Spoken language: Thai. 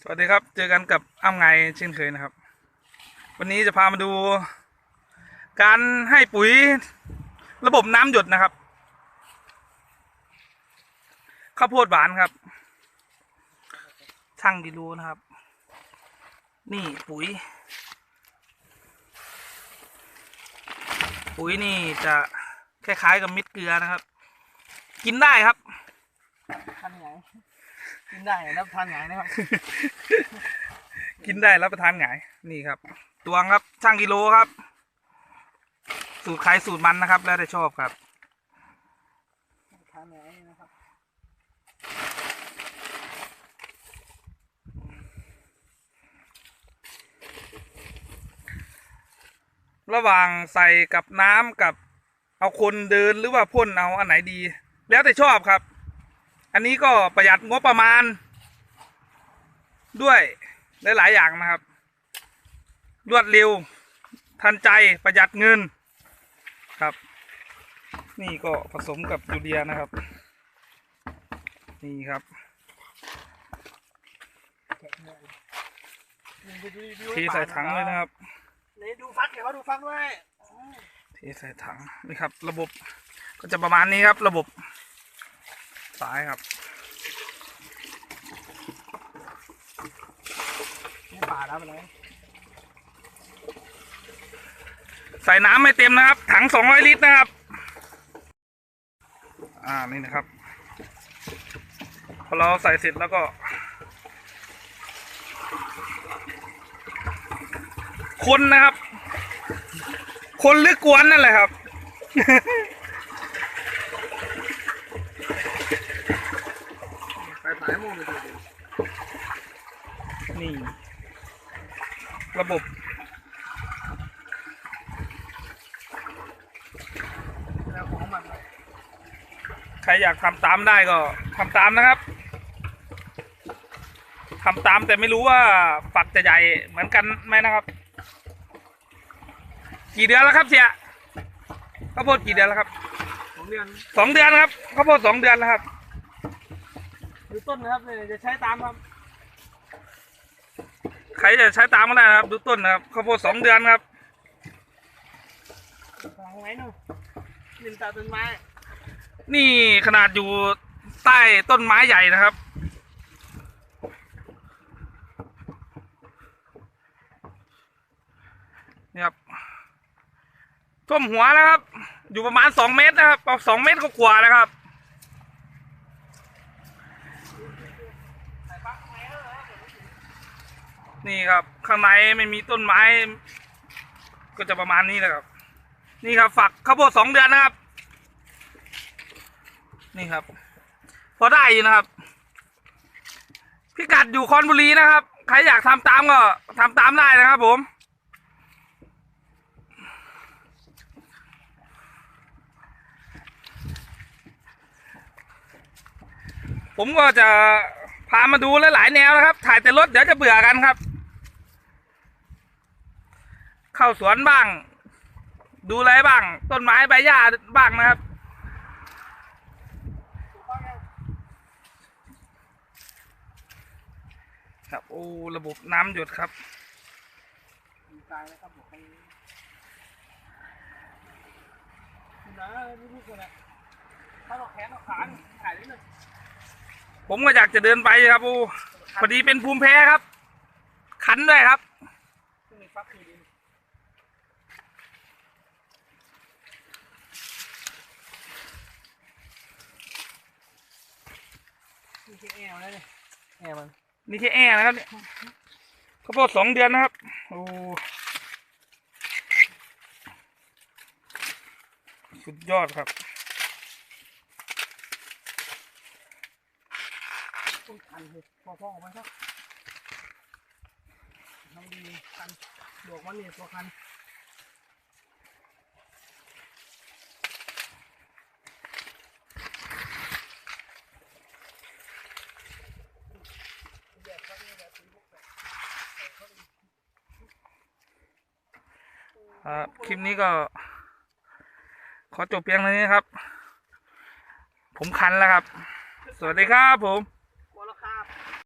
สวัสดีครับ เจอกันกับอ้ำไงเช่นเคยนะครับ วันนี้จะพามาดู การให้ปุ๋ยระบบน้ำหยดนะครับ ข้าวโพดหวานครับ ช่างดีรู้นะครับ นี่ปุ๋ย ปุ๋ยนี่จะคล้ายๆกับมิตรเกลือนะครับ กินได้ครับ ทานไงกินได้นะทานไงนะครับ กินได้รับประทานหงายนี่ครับ ตวงครับช่างกิโลครับ สูตรใครสูตรมันนะครับ แล้วแต่ชอบครับทานไงนะครับระหว่างใส่กับน้ำกับเอาคนเดินหรือว่าพ่นเอาอันไหนดี แล้วแต่ชอบครับ อันนี้ก็ประหยัดงบประมาณ ด้วยหลายๆอย่างนะครับ รวดเร็ว ทันใจประหยัดเงินครับ นี่ก็ผสมกับยูเรียนะครับ นี่ครับแกะเนื้อนี่ดูรีวิวเทใส่ถังเลยนะครับนี่ดูฟักเดี๋ยวเขาดูฟักด้วยเทใส่ถังนี่ครับ ระบบก็จะประมาณนี้ครับ ระบบ สายครับนี่ป่าแล้วไปเลยใส่น้ำไม่เต็มนะครับ ถังสองร้อยลิตรนะครับ อ่านี่นะครับ พอเราใส่เสร็จแล้วก็ คนนะครับ คนหรือกวนนั่นแหละครับ ไปผายโมงเลยดูนี่ ระบบแล้วของมันใครอยากทำตามได้ก็ทำตามนะครับทำตามแต่ไม่รู้ว่าฝักจะใหญ่เหมือนกันไหมนะครับ กี่เดือนแล้วครับเสียข้าวโพดกี่เดือนแล้วครับของเดือนสองเดือนครับข้าวโพดสองเดือนแล้วครับ ดูต้นนะครับเนี่ยจะใช้ตามครับ ใครจะใช้ตามก็ได้นะครับ ดูต้นนะครับข้าวโพดสองเดือนครับของไหนนู่นลินตาต้นไม้ นี่ขนาดอยู่ใต้ต้นไม้ใหญ่นะครับ นี่ครับท่วมหัวแล้วครับ อยู่ประมาณสองเมตรนะครับสองเมตรก็กว่าๆแล้วครับ นี่ครับ ข้างในไม่มีต้นไม้ ก็จะประมาณนี้แหละครับ นี่ครับ ฝักข้าวโพดสองเดือนนะครับ นี่ครับ พอได้อยู่นะครับ พิกัดอยู่คอนบุรีนะครับ ใครอยากทำตามก็ทำตามได้นะครับผมผมก็จะ พามาดูหลายแนวนะครับ ถ่ายแต่รถเดี๋ยวจะเบื่อกันครับ เข้าสวนบ้าง ดูอะไรบ้าง ต้นไม้ใบหญ้าบ้างนะครับ ครับโอ้ระบบน้ำหยดครับตายแล้วครับผมนะลูกๆกันนะถ้าเราแขนเราขาถ่ายได้เลย ผมก็อยากจะเดินไปครับโอ้พอดีเป็นภูมิแพ้ครับ คันด้วยครับมีฟักคือดินนี่คือแอลแล้วเนี่ยแอลมันนี่แค่แอร์นะครับเนี่ยข้าวโพดสองเดือนนะครับ โอ้สุดยอดครับ ต้องคันเลยพอพ่อออกมาครับทำดีคันดอกมันนี่ตัวคันแยกเนี่ยแบบสีพวครับคลิปนี้ก็ ขอจบเพียงเท่านี้ครับ ผมคันแล้วครับ สวัสดีครับผม